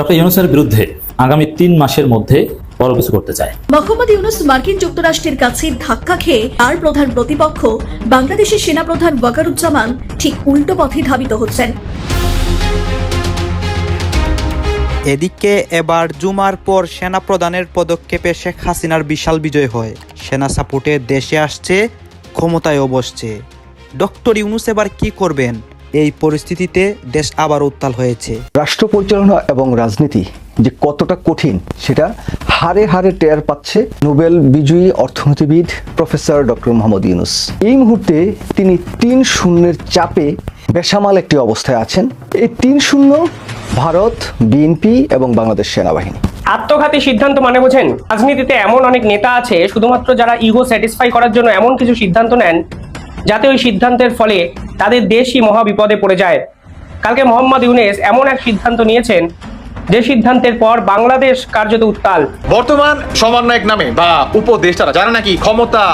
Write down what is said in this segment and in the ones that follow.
Doctor ইউনুসের বিরুদ্ধে আগামী তিন মাসের মধ্যে বড় কিছু করতে চায়। মোহাম্মদ ইউনুস মার্কিন যুক্তরাষ্ট্রের কাছে ধাক্কা খেয়ে তার প্রধান প্রতিপক্ষ বাংলাদেশের সেনাপ্রধান ওয়াকারুজ্জামান ঠিক উল্টো পথে ধাবিত হচ্ছেন। এদিকে এবার জুমার পর সেনা প্রধানের পদক্ষেপে শেখ হাসিনার বিশাল বিজয় হয়। সেনা সাপোর্টে দেশে আসছে ক্ষমতায় বসছে ডক্টর ইউনুস এবার কি করবেন? এই পরিস্থিতিতে দেশ আবার উত্তাল হয়েছে। রাষ্ট্র পরিচালনা এবং রাজনীতি যে কতটা কঠিন সেটা হারে হারে টের পাচ্ছে নোবেল বিজয়ী অর্থনীতিবিদ প্রফেসর ডক্টর মোহাম্মদ ইউনুস। এই মুহূর্তে তিনি তিন শূন্যের চাপে বেসামাল একটি অবস্থায় আছেন। এই তিন শূন্য ভারত বিএনপি এবং বাংলাদেশ সেনাবাহিনী। আত্মঘাতী সিদ্ধান্ত মানে বোঝেন রাজনীতিতে এমন অনেক নেতা আছে শুধুমাত্র যারা ইগো স্যাটিসফাই করার জন্য এমন কিছু সিদ্ধান্ত নেন যাতে ওই সিদ্ধান্তের ফলে তাদের দেশই মহাবিপদে পড়ে যায়। কালকে মোহাম্মদ ইউনেস এমন এক সিদ্ধান্ত নিয়েছেন যে সিদ্ধান্তের পর বাংলাদেশ কার্যত উত্তাল। বর্তমান সমন্বয়ক নামে বা উপদেষ্টারা যারা নাকি ক্ষমতা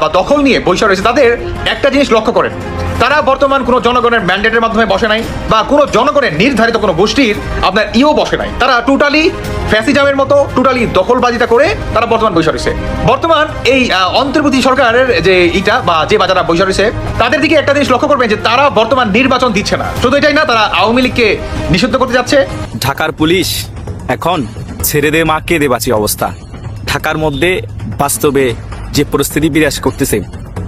বা দখল নিয়ে বৈশা রয়েছে তাদের একটা জিনিস লক্ষ্য করেন। তারা বর্তমান কোনো জনগণের ম্যান্ডেটের মাধ্যমে বসে নাই বা কোনো জনগণের নির্ধারিত কোনো গোষ্ঠীর আপনার ইও বসে নাই। তারা টোটালি ফ্যাসিজামের মতো টোটালি দখলবাজিটা করে তারা বর্তমান বৈশা রয়েছে। বর্তমান এই আহ, অন্তর্বর্তী সরকারের যে ইটা বা যে বাজারা বৈশা রয়েছে তাদের দিকে একটা জিনিস লক্ষ্য করবেন যে তারা বর্তমান নির্বাচন দিচ্ছে না। শুধু এটাই না তারা আওয়ামী লীগকে নিষিদ্ধ করতে যাচ্ছে। ঢাকার পুলিশ এখন ছেড়ে দে মা দেবাচি বাঁচি অবস্থা। ঢাকার মধ্যে বাস্তবে যে পরিস্থিতি বিরাজ করতেছে,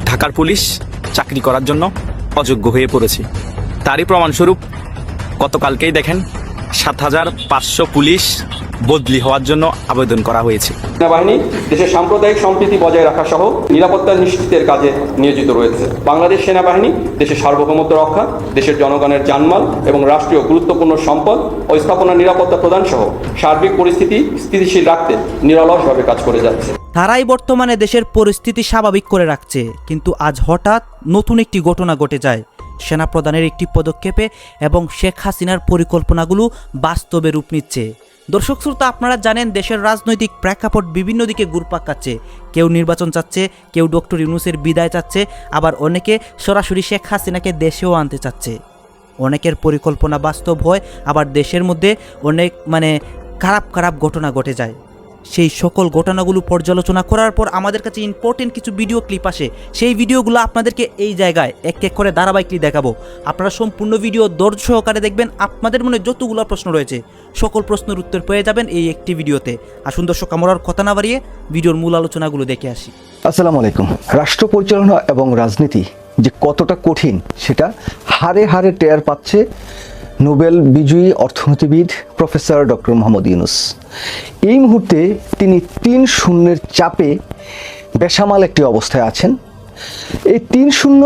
ঢাকার পুলিশ চাকরি করার জন্য অযোগ্য হয়ে পড়েছে। তারই প্রমাণস্বরূপ গতকালকেই দেখেন, সাত হাজার পাঁচশো পুলিশ বদলি হওয়ার জন্য আবেদন করা হয়েছে। সেনাবাহিনী, দেশের সাম্প্রদায়িক সম্প্রীতি বজায় রাখা সহ নিরাপত্তা নিশ্চিতের কাজে নিয়োজিত রয়েছে। বাংলাদেশ সেনাবাহিনী, দেশের সার্বভৌমত্ব রক্ষা, দেশের জনগণের জানমাল এবং রাষ্ট্রীয় গুরুত্বপূর্ণ সম্পদ ও স্থাপনা নিরাপত্তা প্রদান সহ সার্বিক পরিস্থিতি স্থিতিশীল রাখতে নিরলসভাবে কাজ করে যাচ্ছে। তারাই বর্তমানে দেশের পরিস্থিতি স্বাভাবিক করে রাখছে, কিন্তু আজ হঠাৎ নতুন একটি ঘটনা ঘটে যায়। সেনাপ্রধানের একটি পদক্ষেপে এবং শেখ হাসিনার পরিকল্পনাগুলো বাস্তবে রূপ নিচ্ছে। দর্শক শ্রোতা, আপনারা জানেন দেশের রাজনৈতিক প্রেক্ষাপট বিভিন্ন দিকে ঘুরপাক খাচ্ছে। কেউ নির্বাচন চাচ্ছে, কেউ ডক্টর ইউনুসের বিদায় চাচ্ছে, আবার অনেকে সরাসরি শেখ হাসিনাকে দেশেও আনতে চাচ্ছে। অনেকের পরিকল্পনা বাস্তব হয়, আবার দেশের মধ্যে অনেক মানে খারাপ খারাপ ঘটনা ঘটে যায়। সেই সকল ঘটনাগুলো পর্যালোচনা করার পর আমাদের কাছে ইম্পর্টেন্ট কিছু ভিডিও ক্লিপ আসে। সেই ভিডিওগুলো আপনাদেরকে এই জায়গায় এক এক করে ধারাবাহিকলি দেখাবো। আপনারা সম্পূর্ণ ভিডিও ধৈর্য সহকারে দেখবেন। আপনাদের মনে যতগুলো প্রশ্ন রয়েছে, সকল প্রশ্নের উত্তর পেয়ে যাবেন এই একটি ভিডিওতে আসুন দর্শক, আমরা কথা না বাড়িয়ে ভিডিওর মূল আলোচনাগুলো দেখে আসি। আসসালামু আলাইকুম। রাষ্ট্র পরিচালনা এবং রাজনীতি যে কতটা কঠিন, সেটা হারে হারে টের পাচ্ছে নোবেল বিজয়ী অর্থনীতিবিদ প্রফেসর ডক্টর মোহাম্মদ ইউনুস। এই মুহূর্তে তিনি তিন শূন্যের চাপে বেসামাল একটি অবস্থায় আছেন। এই তিন শূন্য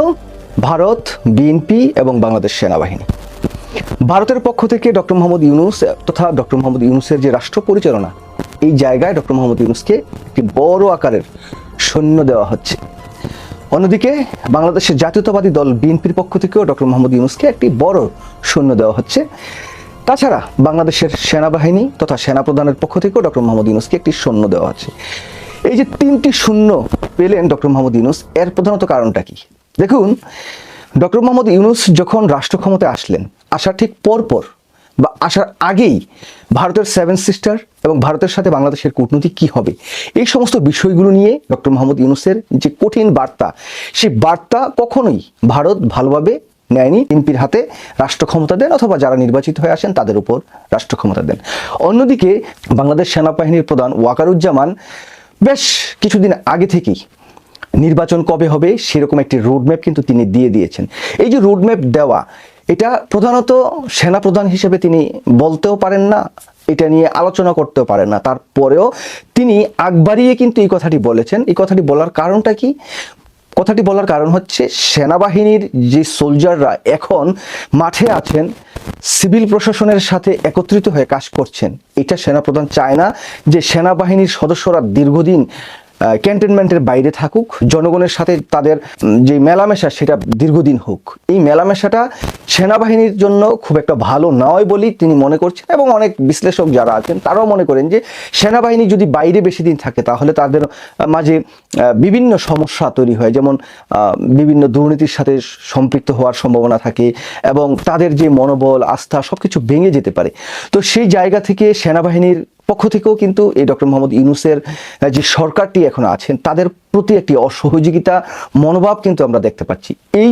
ভারত, বিএনপি এবং বাংলাদেশ সেনাবাহিনী। ভারতের পক্ষ থেকে ডক্টর মোহাম্মদ ইউনুস তথা ডক্টর মোহাম্মদ ইউনুসের যে রাষ্ট্র পরিচালনা, এই জায়গায় ডক্টর মোহাম্মদ ইউনুসকে একটি বড় আকারের সৈন্য দেওয়া হচ্ছে। অন্যদিকে বাংলাদেশের জাতীয়তাবাদী দল বিএনপির পক্ষ থেকেও ডক্টর মোহাম্মদ ইউনুসকে একটি বড় সৈন্য দেওয়া হচ্ছে। তাছাড়া বাংলাদেশের সেনাবাহিনী তথা সেনাপ্রধানের পক্ষ থেকেও ডক্টর মোহাম্মদ ইউনুসকে একটি সৈন্য দেওয়া হচ্ছে। এই যে তিনটি শূন্য পেলেন ডক্টর মোহাম্মদ ইউনুস, এর প্রধানত কারণটা কি? দেখুন, ডক্টর মোহাম্মদ ইউনুস যখন রাষ্ট্র ক্ষমতায় আসলেন, আসার ঠিক পরপর বা আসার আগেই ভারতের সেভেন সিস্টার এবং ভারতের সাথে বাংলাদেশের কূটনীতি কি হবে? এই সমস্ত বিষয়গুলো নিয়ে ডক্টর মোহাম্মদ ইউনুসের যে কঠিন বার্তা, সেই বার্তা কখনোই ভারত ভালোভাবে নেয়নি এমপির হাতে রাষ্ট্র ক্ষমতা দেন অথবা যারা নির্বাচিত হয়ে আসেন তাদের উপর রাষ্ট্র ক্ষমতা দেন। অন্যদিকে বাংলাদেশ সেনাবাহিনীর প্রধান ওয়াকারুজ্জামান বেশ কিছুদিন আগে থেকেই নির্বাচন কবে হবে সেরকম একটি রোডম্যাপ কিন্তু তিনি দিয়ে দিয়েছেন। এই যে রোডম্যাপ দেওয়া এটা প্রধানত সেনাপ্রধান হিসেবে তিনি বলতেও পারেন না, এটা নিয়ে আলোচনা করতেও পারেন না। তারপরেও তিনি আগ বাড়িয়ে কিন্তু এই কথাটি বলেছেন। এই কথাটি বলার কারণটা কি? কথাটি বলার কারণ হচ্ছে সেনাবাহিনীর যে সোলজাররা এখন মাঠে আছেন, সিভিল প্রশাসনের সাথে একত্রিত হয়ে কাজ করছেন। এটা সেনাপ্রধান চায় না যে সেনাবাহিনীর সদস্যরা দীর্ঘদিন ক্যান্টনমেন্টের বাইরে থাকুক, জনগণের সাথে তাদের যে মেলামেশা সেটা দীর্ঘদিন হোক। এই মেলামেশাটা সেনাবাহিনীর জন্য খুব একটা ভালো নয় বলেই তিনি মনে করছেন এবং অনেক বিশ্লেষক যারা আছেন তারাও মনে করেন যে সেনাবাহিনী যদি বাইরে বেশি দিন থাকে তাহলে তাদের মাঝে বিভিন্ন সমস্যা তৈরি হয়। যেমন বিভিন্ন দুর্নীতির সাথে সম্পৃক্ত হওয়ার সম্ভাবনা থাকে এবং তাদের যে মনোবল, আস্থা সব কিছু ভেঙে যেতে পারে। তো সেই জায়গা থেকে সেনাবাহিনীর পক্ষ থেকেও কিন্তু এই ডক্টর মোহাম্মদ ইউনুসের যে সরকারটি এখন আছেন, তাদের প্রতি একটি অসহযোগিতা, মনোভাব কিন্তু আমরা দেখতে পাচ্ছি। এই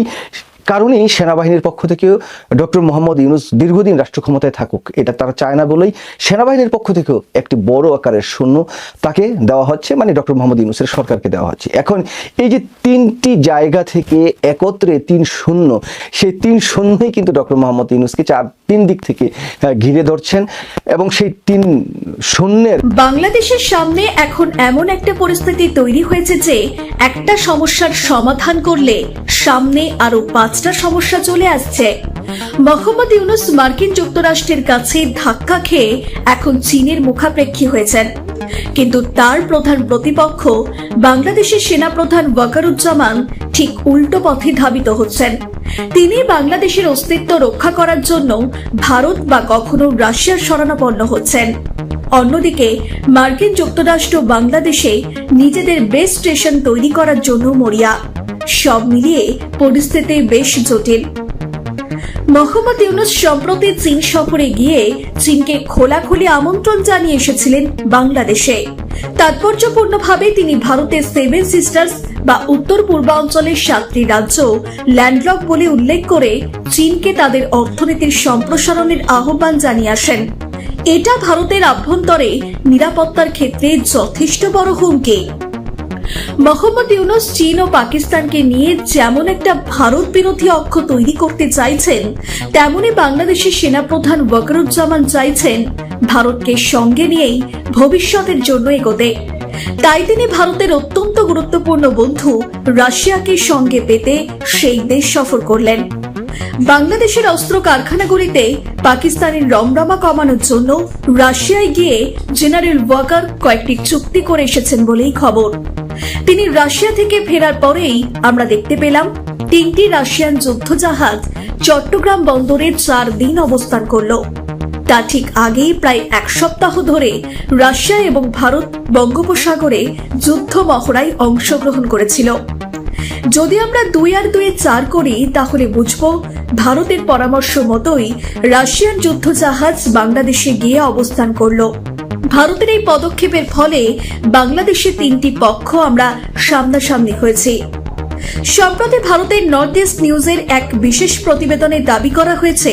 কারণেই সেনাবাহিনীর পক্ষ থেকেও ডক্টর মোহাম্মদ ইউনুস দীর্ঘদিন রাষ্ট্র ক্ষমতায় থাকুক, এটা তারা চায় না বলেই সেনাবাহিনীর পক্ষ থেকেও একটি বড় আকারের শূন্য তাকে দেওয়া হচ্ছে মানে ডক্টর মোহাম্মদ ইউনুসের সরকারকে দেওয়া হচ্ছে। এখন এই যে তিনটি জায়গা থেকে একত্রে তিন শূন্য সেই তিন শূন্যই কিন্তু ডক্টর মোহাম্মদ ইউনুসকে চার তিন দিক থেকে ঘিরে ধরছেন এবং সেই তিন শূন্যের বাংলাদেশের সামনে এখন এমন একটা পরিস্থিতি তৈরি হয়েছে যে একটা সমস্যার সমাধান করলে সামনে আরও পাঁচটা সমস্যা চলে আসছে। মোহাম্মদ ইউনুস মার্কিন যুক্তরাষ্ট্রের কাছে ধাক্কা খেয়ে এখন চীনের মুখাপেক্ষী হয়েছেন। কিন্তু তার প্রধান প্রতিপক্ষ, বাংলাদেশের সেনাপ্রধান ওয়াকারুজ্জামান ঠিক উল্টো পথে ধাবিত হচ্ছেন। তিনি বাংলাদেশের অস্তিত্ব রক্ষা করার জন্য ভারত বা কখনো রাশিয়ার শরণাপন্ন হচ্ছেন। অন্যদিকে, মার্কিন যুক্তরাষ্ট্র বাংলাদেশে নিজেদের বেস স্টেশন তৈরি করার জন্য মরিয়া। সব মিলিয়ে পরিস্থিতি বেশ জটিল। মোহাম্মদ ইউনুস সম্প্রতি চীন সফরে গিয়ে চীনকে খোলাখুলি আমন্ত্রণ জানিয়ে এসেছিলেন বাংলাদেশে। তাৎপর্যপূর্ণভাবে তিনি ভারতের সেভেন সিস্টার্স বা উত্তর পূর্বাঞ্চলের সাতটি রাজ্য ল্যান্ডলক বলে উল্লেখ করে চীনকে তাদের অর্থনীতির সম্প্রসারণের আহ্বান জানিয়ে আসেন। এটা ভারতের আভ্যন্তরে নিরাপত্তার ক্ষেত্রে যথেষ্ট বড় হুমকি। মোহাম্মদ ইউনুস চীন ও পাকিস্তানকে নিয়ে যেমন একটা ভারত বিরোধী অক্ষ তৈরি করতে চাইছেন, তেমনি বাংলাদেশের সেনাপ্রধান ওয়াকারুজ্জামান চাইছেন, ভারতকে সঙ্গে নিয়েই ভবিষ্যতের জন্য এগোতে। তাই তিনি ভারতের অত্যন্ত গুরুত্বপূর্ণ বন্ধু রাশিয়াকে সঙ্গে পেতে সেই দেশ সফর করলেন। বাংলাদেশের অস্ত্র কারখানাগুলিতে পাকিস্তানের রমরমা কমানোর জন্য রাশিয়ায় গিয়ে জেনারেল ওয়াকার কয়েকটি চুক্তি করে এসেছেন বলেই খবর। তিনি রাশিয়া থেকে ফেরার পরেই আমরা দেখতে পেলাম তিনটি রাশিয়ান যুদ্ধজাহাজ চট্টগ্রাম বন্দরে চার দিন অবস্থান করল। তা ঠিক আগেই প্রায় এক সপ্তাহ ধরে রাশিয়া এবং ভারত বঙ্গোপসাগরে যুদ্ধ মহড়ায় অংশগ্রহণ করেছিল। যদি আমরা দুই আর দুয়ে চার করি, তাহলে বুঝব ভারতের পরামর্শ মতোই রাশিয়ান যুদ্ধজাহাজ বাংলাদেশে গিয়ে অবস্থান করল। ভারতের এই পদক্ষেপের ফলে বাংলাদেশে তিনটি পক্ষ আমরা সামনাসামনি হয়েছি। সম্প্রতি ভারতের নর্থ ইস্ট নিউজের এক বিশেষ প্রতিবেদনে দাবি করা হয়েছে,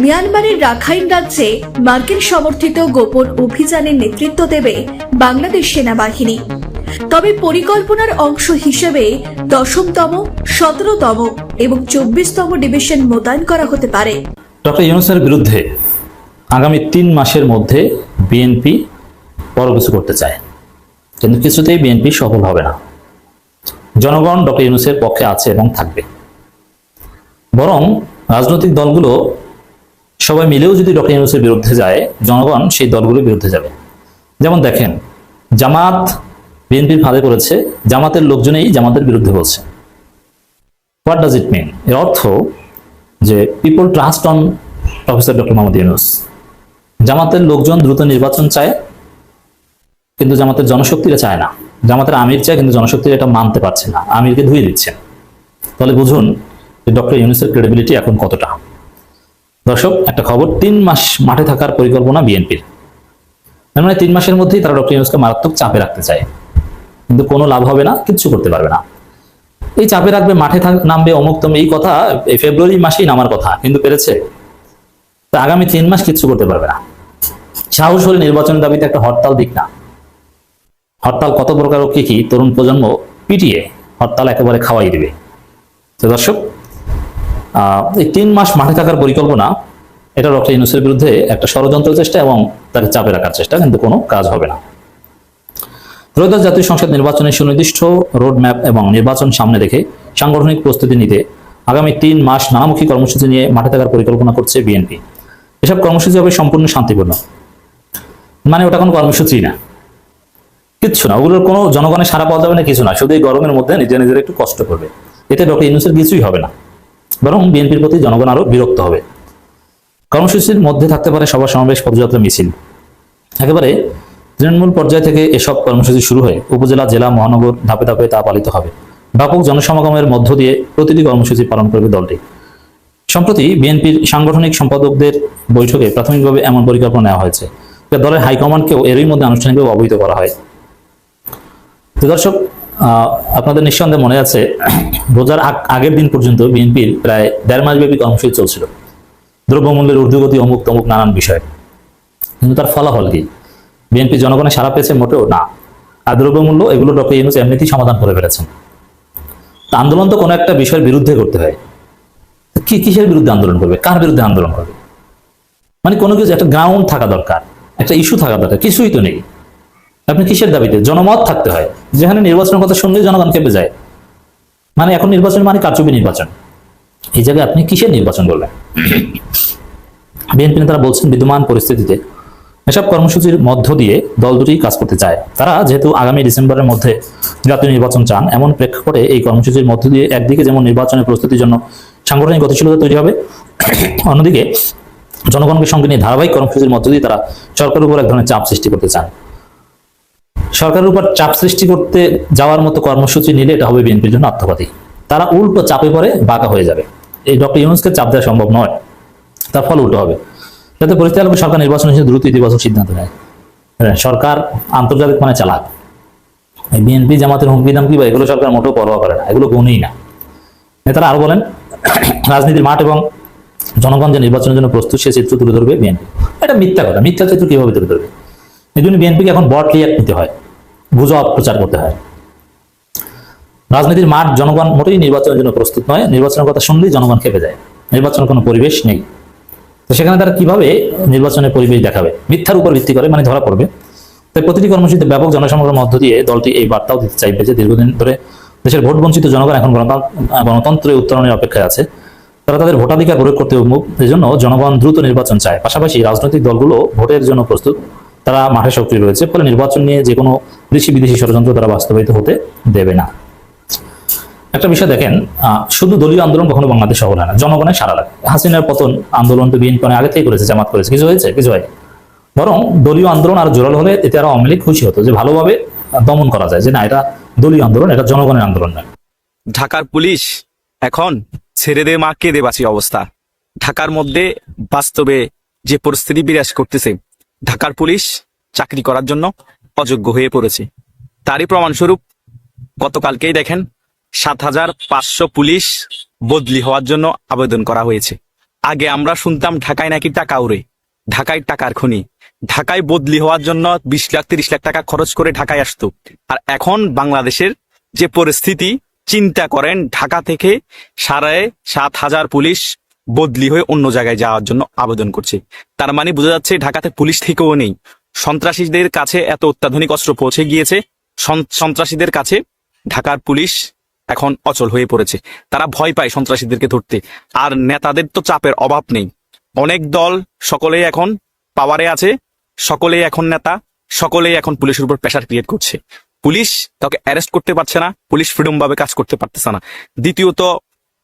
মিয়ানমারের রাখাইন রাজ্যে মার্কিন সমর্থিত গোপন অভিযানের নেতৃত্ব দেবে বাংলাদেশ সেনাবাহিনী। তবে পরিকল্পনার অংশ হিসেবে দশমতম, সতেরোতম এবং চব্বিশতম ডিভিশন মোতায়েন করা হতে পারে। ডক্টর ইউনুসের বিরুদ্ধে আগামী তিন মাসের মধ্যে বিএনপি বড় কিছু করতে চায়। কিন্তু কিছুতেই বিএনপি সফল হবে না। জনগণ ডক্টর ইউনুসের পক্ষে আছে এবং থাকবে। বরং রাজনৈতিক দলগুলো সবাই মিলেও যদি ডক্টর ইউনুসের বিরুদ্ধে যায়, জনগণ সেই দলগুলোর বিরুদ্ধে যাবে। যেমন দেখেন, জামাত বিএনপির ফাঁদে করেছে জামাতের লোকজনেই জামাতের বিরুদ্ধে বলছে। হোয়াট ডাজ ইট মিন এর অর্থ যে people trust on professor doctor Mohammad Yunus জামাতের লোকজন দ্রুত নির্বাচন চায়, কিন্তু জামাতের জনশক্তিরা চায় না। জামাতের আমির চায়, কিন্তু জনশক্তিরা এটা মানতে পারছে না। আমিরকে ধুয়ে দিচ্ছে। তাহলে বুঝুন যে ডক্টর ইউনুসের ক্রেডিবিলিটি এখন কতটা। দর্শক, একটা খবর, তিন মাস মাঠে থাকার পরিকল্পনা বিএনপির মানে তিন মাসের মধ্যেই তারা ডক্টর ইউনুসকে মারাত্মক চাপে রাখতে চায়। কিন্তু কোনো লাভ হবে না, কিচ্ছু করতে পারবে না। এই চাপে রাখবে, মাঠে নামবে অমুক তম এই কথা, এই ফেব্রুয়ারি মাসেই নামার কথা, কিন্তু পেরেছে। তা আগামী তিন মাস কিচ্ছু করতে পারবে না। সাহস হলে নির্বাচনের দাবিতে একটা হরতাল দিক না। হরতাল কত প্রকার কি কি, তরুণ প্রজন্ম পিটিয়ে হরতাল একেবারে খাওয়াই দিবে। তো দর্শক এই তিন মাস মাঠে থাকার পরিকল্পনা, এটা ডক্টর ইউনুসের বিরুদ্ধে একটা ষড়যন্ত্র চেষ্টা এবং তাকে চাপে রাখার চেষ্টা, কিন্তু কোনো কাজ হবে না। ত্রয়োদশ জাতীয় সংসদ নির্বাচনের সুনির্দিষ্ট রোড ম্যাপ এবং নির্বাচন সামনে রেখে সাংগঠনিক প্রস্তুতি নিতে আগামী তিন মাস নানামুখী কর্মসূচি নিয়ে মাঠে থাকার পরিকল্পনা করছে বিএনপি। এসব কর্মসূচি হবে সম্পূর্ণ শান্তিপূর্ণ। মানে ওটা কোনো কর্মসূচি না। কিচ্ছু না, ওগুলোর কোনো জনগণের সারা পাওয়া যাবে না, কিছু না, শুধু এই গরমের মধ্যে নিজে নিজের একটু কষ্ট করবে। এতে ডক্টর ইউনুসের কিছুই হবে না, বরং বিএনপির প্রতি জনগণ আরও বিরক্ত হবে। কর্মসূচির মধ্যে থাকতে পারে সভা, সমাবেশ, পদযাত্রা, মিছিল। একেবারে তৃণমূল পর্যায় থেকে এসব কর্মসূচি শুরু হয়ে উপজেলা, জেলা, মহানগর ধাপে ধাপে তা পালিত হবে। ব্যাপক জনসমাগমের মধ্য দিয়ে প্রতিটি কর্মসূচি পালন করবে দলটি। সম্প্রতি বিএনপির সাংগঠনিক সম্পাদকদের বৈঠকে প্রাথমিকভাবে এমন পরিকল্পনা নেওয়া হয়েছে। দলের হাইকমান্ডকেও এরই মধ্যে আনুষ্ঠানিকভাবে অবহিত করা হয়। তো দর্শক আপনাদের নিঃসন্দেহে মনে আছে, রোজার আগের দিন পর্যন্ত বিএনপির প্রায় দেড় মাসব্যাপী কর্মসূচি চলছিল। দ্রব্যমূল্যের ঊর্ধ্বগতি অমুক তমুক নানান বিষয়। কিন্তু তার ফলাফল কি? বিএনপি জনগণের সারা পেয়েছে মোটেও না। আর দ্রব্যমূল্য এগুলো ডক্টর ইউনুস এমনিতেই সমাধান করে ফেলেছেন। আন্দোলন তো কোনো একটা বিষয়ের বিরুদ্ধে করতে হয়। কি কিসের বিরুদ্ধে আন্দোলন করবে? কার বিরুদ্ধে আন্দোলন করবে? মানে কোনো কিছু, একটা গ্রাউন্ড থাকা দরকার। একটা ইস্যু থাকা দরকার, কিছুই তো নেই। আপনি কিসের দাবিতে? জনমত থাকতে হয়। যেখানে নির্বাচনের কথা শুনলেই জনগণ কেঁপে যায়। মানে এখন নির্বাচন মানে কারচুপি নির্বাচন। এই জায়গায় আপনি কিসের নির্বাচন করবেন বিএনপি নেতারা বলছেন, বিদ্যমান পরিস্থিতিতে এসব কর্মসূচির মধ্য দিয়ে দল দুটি কাজ করতে চায়। তারা যেহেতু আগামী ডিসেম্বরের মধ্যে জাতীয় নির্বাচন চান, এমন প্রেক্ষাপটে এই কর্মসূচির মধ্য দিয়ে একদিকে যেমন নির্বাচনের প্রস্তুতির জন্য সাংগঠনিক গতিশীলতা তৈরি হবে, অন্যদিকে জনগণকে সঙ্গে নিয়ে ধারাবাহিক কর্মসূচির মধ্য দিয়ে তারা সরকারের উপর এক ধরনের চাপ সৃষ্টি করতে চান। সরকারের উপর চাপ সৃষ্টি করতে যাওয়ার মতো কর্মসূচি নিলে এটা হবে বিএনপির জন্য আত্মঘাতী। তারা উল্টো চাপে পড়ে বাঁকা হয়ে যাবে। এই ডক্টর ইউনুসকে চাপ দেওয়া সম্ভব নয়। তার ফল উল্টো হবে। যাতে পরিস্থিতি আলোকে সরকার নির্বাচন হিসেবে দ্রুত ইতিবাচক সিদ্ধান্ত নেয়। হ্যাঁ, সরকার আন্তর্জাতিক মানে চালাক। এই বিএনপি জামাতের হুমকি দামকি বা এগুলো সরকার মোটেও পরোয়া করে না। এগুলো গুণেই না। নেতারা আরও বলেন রাজনীতির মাঠ এবং জনগণ যে নির্বাচনের জন্য প্রস্তুত, সে চিত্র তুলে ধরবে বিএনপি। এটা মিথ্যা কথা। মিথ্যা চিত্র কীভাবে তুলে ধরবে? এই জন্য বিএনপিকে এখন বট রিয়াক্ট নিতে হয়। গুজব প্রচার করতে হয়। রাজনীতির মাঠ জনগণ মোটেই নির্বাচনের জন্য প্রস্তুত নয়। নির্বাচনের কথা শুনলেই জনগণ খেপে যায়। নির্বাচনের কোনো পরিবেশ নেই। তো সেখানে তারা কীভাবে নির্বাচনের পরিবেশ দেখাবে? মিথ্যার উপর ভিত্তি করে মানে ধরা পড়বে। তাই প্রতিটি কর্মসূচিতে ব্যাপক জনসমাগমের মধ্য দিয়ে দলটি এই বার্তাও দিতে চাইবে যে দীর্ঘদিন ধরে দেশের ভোট বঞ্চিত জনগণ এখন গণতন্ত্র- গণতন্ত্রের উত্তরণের অপেক্ষায় আছে। তারা তাদের ভোটাধিকার প্রয়োগ করতে উন্মুখ এই জন্য জনগণ দ্রুত নির্বাচন চায়। পাশাপাশি রাজনৈতিক দলগুলো ভোটের জন্য প্রস্তুত। তারা মাঠে সক্রিয় রয়েছে, ফলে নির্বাচন নিয়ে যে কোনো দেশি বিদেশি ষড়যন্ত্র তারা বাস্তবায়িত হতে দেবে না। একটা বিষয় দেখেন শুধু দলীয় আন্দোলন কখনো বাংলাদেশ সফল হয় না, জনগণের সারা লাগে। হাসিনার পতন আন্দোলন তো বিএনপি অনেক আগে থেকে করেছে, জামাত করেছে, কিছু হয়েছে, কিছু হয়নি। বরং দলীয় আন্দোলন আরও জোরাল হলে এতে আরও আওয়ামী খুশি হতো, যে ভালোভাবে দমন করা যায়, যে না, এটা দলীয় আন্দোলন, এটা জনগণের আন্দোলন নয়। ঢাকার পুলিশ এখন ছেড়ে দে, মা, কেঁদে বাঁচি অবস্থা। ঢাকার মধ্যে বাস্তবে যে পরিস্থিতি বিরাজ করতেছে, ঢাকার পুলিশ চাকরি করার জন্য অযোগ্য হয়ে পড়েছে। তারই প্রমাণস্বরূপ গতকালকেই দেখেন, সাত হাজার পাঁচশো পুলিশ বদলি হওয়ার জন্য আবেদন করা হয়েছে। আগে আমরা শুনতাম, ঢাকায় নাকি টাকা উড়ে। ঢাকায় টাকার খনি। ঢাকায় বদলি হওয়ার জন্য বিশ লাখ, তিরিশ লাখ টাকা খরচ করে ঢাকায় আসতো। আর এখন বাংলাদেশের যে পরিস্থিতি চিন্তা করেন ঢাকা থেকে সাড়ে সাত হাজার পুলিশ বদলি হয়ে অন্য জায়গায় যাওয়ার জন্য আবেদন করছে। তার মানে বোঝা যাচ্ছে ঢাকাতে পুলিশ থেকেও নেই। সন্ত্রাসীদের কাছে এত অত্যাধুনিক অস্ত্র পৌঁছে গিয়েছে। সন- সন্ত্রাসীদের কাছে ঢাকার পুলিশ এখন অচল হয়ে পড়েছে। তারা ভয় পায় সন্ত্রাসীদেরকে ধরতে। আর নেতাদের তো চাপের অভাব নেই। অনেক দল সকলেই এখন পাওয়ারে আছে, সকলেই এখন নেতা, সকলেই এখন পুলিশের উপর প্রেশার ক্রিয়েট করছে। পুলিশ কাউকে অ্যারেস্ট করতে পারছে না, পুলিশ ফ্রিডম ভাবে কাজ করতে পারতেছে না। দ্বিতীয়ত,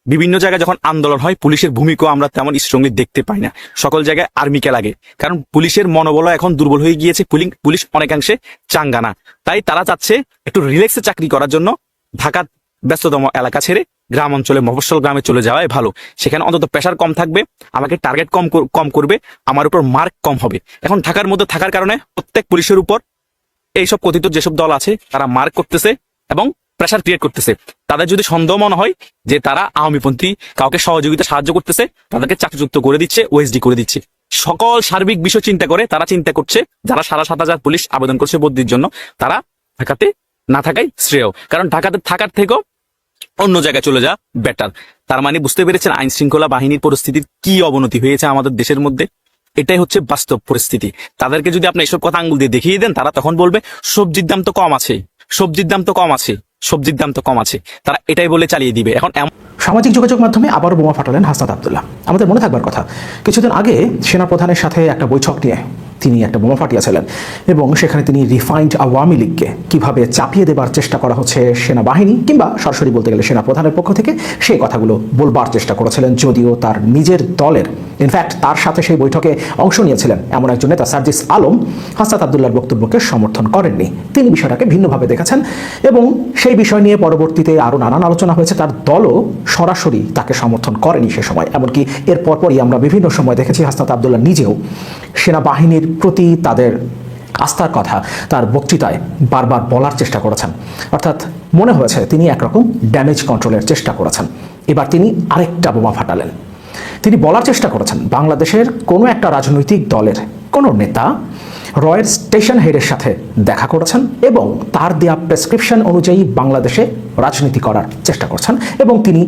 বিভিন্ন জায়গায় যখন আন্দোলন হয়, পুলিশের ভূমিকা আমরা তেমন স্ট্রংলি দেখতে পাই না। সকল জায়গায় আর্মিকে লাগে। কারণ পুলিশের মনোবল এখন দুর্বল হয়ে গিয়েছে পুলিশ অনেকাংশে চাঙ্গা না। তাই তারা চাচ্ছে একটু রিল্যাক্সে চাকরি করার জন্য ঢাকা ব্যস্ততম এলাকা ছেড়ে গ্রাম অঞ্চলে মফস্বল গ্রামে চলে যাওয়াই ভালো। সেখানে অন্তত প্রেশার কম থাকবে, আমাকে টার্গেট কম কম করবে, আমার উপর মার্ক কম হবে। এখন ঢাকার মধ্যে থাকার কারণে প্রত্যেক পুলিশের উপর এইসব কথিত যেসব দল আছে, তারা মার্ক করতেছে এবং প্রেশার ক্রিয়েট করতেছে। তাদের যদি সন্দেহ মনে হয় যে তারা আওয়ামীপন্থী, কাউকে সহযোগিতা সাহায্য করতেছে, তাদেরকে চাকরিযুক্ত করে দিচ্ছে ওএসডি করে দিচ্ছে। সকল সার্বিক বিষয় চিন্তা করে তারা চিন্তা করছে, যারা সারা সাত হাজার পুলিশ আবেদন করছে বদলির জন্য, তারা ঢাকাতে না থাকাই শ্রেয়। কারণ ঢাকাতে থাকার থেকেও অন্য জায়গায় চলে যা বেটার তার মানে বুঝতে পেরেছেন আইন শৃঙ্খলা বাহিনীর পরিস্থিতির কি অবনতি হয়েছে আমাদের দেশের মধ্যে? এটাই হচ্ছে বাস্তব পরিস্থিতি। তাদেরকে যদি আপনি এসব কথা আঙ্গুল দিয়ে দেখিয়ে দেন, তারা তখন বলবে, সবজির দাম তো কম আছে, সবজির দাম তো কম আছে, সবজির দাম তো কম আছে। তারা এটাই বলে চালিয়ে দিবে। এখন সামাজিক যোগাযোগ মাধ্যমে আবারও বোমা ফাটালেন হাসনাত আবদুল্লাহ। আমাদের মনে থাকবার কথা, কিছুদিন আগে সেনাপ্রধানের সাথে একটা বৈঠক নিয়ে তিনি একটা বোমা ফাটিয়েছিলেন এবং সেখানে তিনি রিফাইন্ড আওয়ামী লীগকে কীভাবে চাপিয়ে দেবার চেষ্টা করা হচ্ছে সেনাবাহিনী কিংবা সরাসরি বলতে গেলে সেনা প্রধানের পক্ষ থেকে, সেই কথাগুলো বলবার চেষ্টা করেছিলেন, যদিও তার নিজের দলের ইনফ্যাক্ট তার সাথে সেই বৈঠকে অংশ নিয়েছিলেন এমন একজন নেতা, সার্জিস আলম। হাসাত আবদুল্লাহর বক্তব্যকে সমর্থন করেননি। তিনি বিষয়টাকে ভিন্নভাবে দেখেছেন এবং সেই বিষয় নিয়ে পরবর্তীতে আরও নানান আলোচনা হয়েছে। তার দলও সরাসরি তাকে সমর্থন করেনি সে সময়। এমনকি এর পরপরই আমরা বিভিন্ন সময় দেখেছি হাসনাত আবদুল্লাহ নিজেও সেনাবাহিনীর প্রতি তাদের আস্থার কথা, তার বক্তৃতায় বারবার বলার চেষ্টা করেছেন। অর্থাৎ মনে হয়েছে তিনি একরকম ড্যামেজ কন্ট্রোলের চেষ্টা করেছেন। এবার তিনি আরেকটা বোমা ফাটালেন। তিনি বলার চেষ্টা করেছেন, বাংলাদেশের কোনো একটা রাজনৈতিক দলের কোনো নেতা রয়ের স্টেশন হেডের সাথে দেখা করেছেন এবং তার দেয়া প্রেসক্রিপশন অনুযায়ী বাংলাদেশে রাজনীতি করার চেষ্টা করছেন এবং তিনি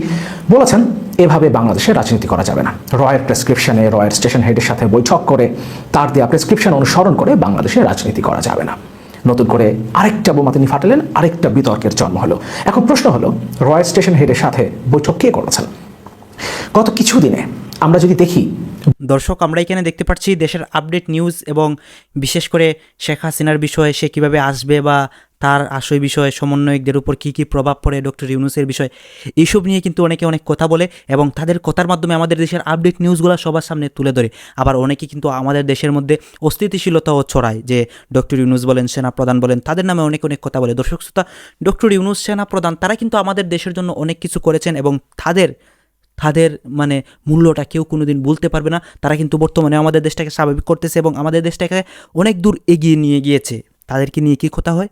বলেছেন, এভাবে বাংলাদেশে রাজনীতি করা যাবে না। রয়ের প্রেসক্রিপশনে, রয়ের স্টেশন হেডের সাথে বৈঠক করে তার দেয়া প্রেসক্রিপশন অনুসরণ করে বাংলাদেশে রাজনীতি করা যাবে না। নতুন করে আরেকটা বোমা তিনি ফাটালেন, আরেকটা বিতর্কের জন্ম হলো। এখন প্রশ্ন হলো রয়্যাল স্টেশন হেডের সাথে বৈঠক কে করেছেন? গত কিছু দিনে আমরা যদি দেখি, দর্শক, আমরা এখানে দেখতে পাচ্ছি দেশের আপডেট নিউজ এবং বিশেষ করে শেখ হাসিনার বিষয়ে সে কীভাবে আসবে বা তার আশয় বিষয়ে সমন্বয়কদের উপর কী কী প্রভাব পড়ে, ডক্টর ইউনুসের বিষয় এইসব নিয়ে কিন্তু অনেকে অনেক কথা বলে এবং তাদের কথার মাধ্যমে আমাদের দেশের আপডেট নিউজগুলো সবার সামনে তুলে ধরে। আবার অনেকে কিন্তু আমাদের দেশের মধ্যে অস্থিতিশীলতাও ছড়ায় যে ডক্টর ইউনুস বলেন সেনা প্রধান বলেন, তাদের নামে অনেক অনেক কথা বলে। দর্শক, শ্রোতা, ডক্টর ইউনুস সেনা প্রধান তারা কিন্তু আমাদের দেশের জন্য অনেক কিছু করেছেন এবং তাদের তাদের মানে মূল্যটা কেউ কোনোদিন বলতে পারবে না। তারা কিন্তু বর্তমানে আমাদের দেশটাকে স্বাভাবিক করতেছে এবং আমাদের দেশটাকে অনেক দূর এগিয়ে নিয়ে গিয়েছে। তাদেরকে নিয়ে কি কথা হয়?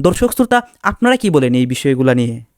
দর্শক, শ্রোতা, আপনারা কি বলেন এই বিষয়গুলো নিয়ে?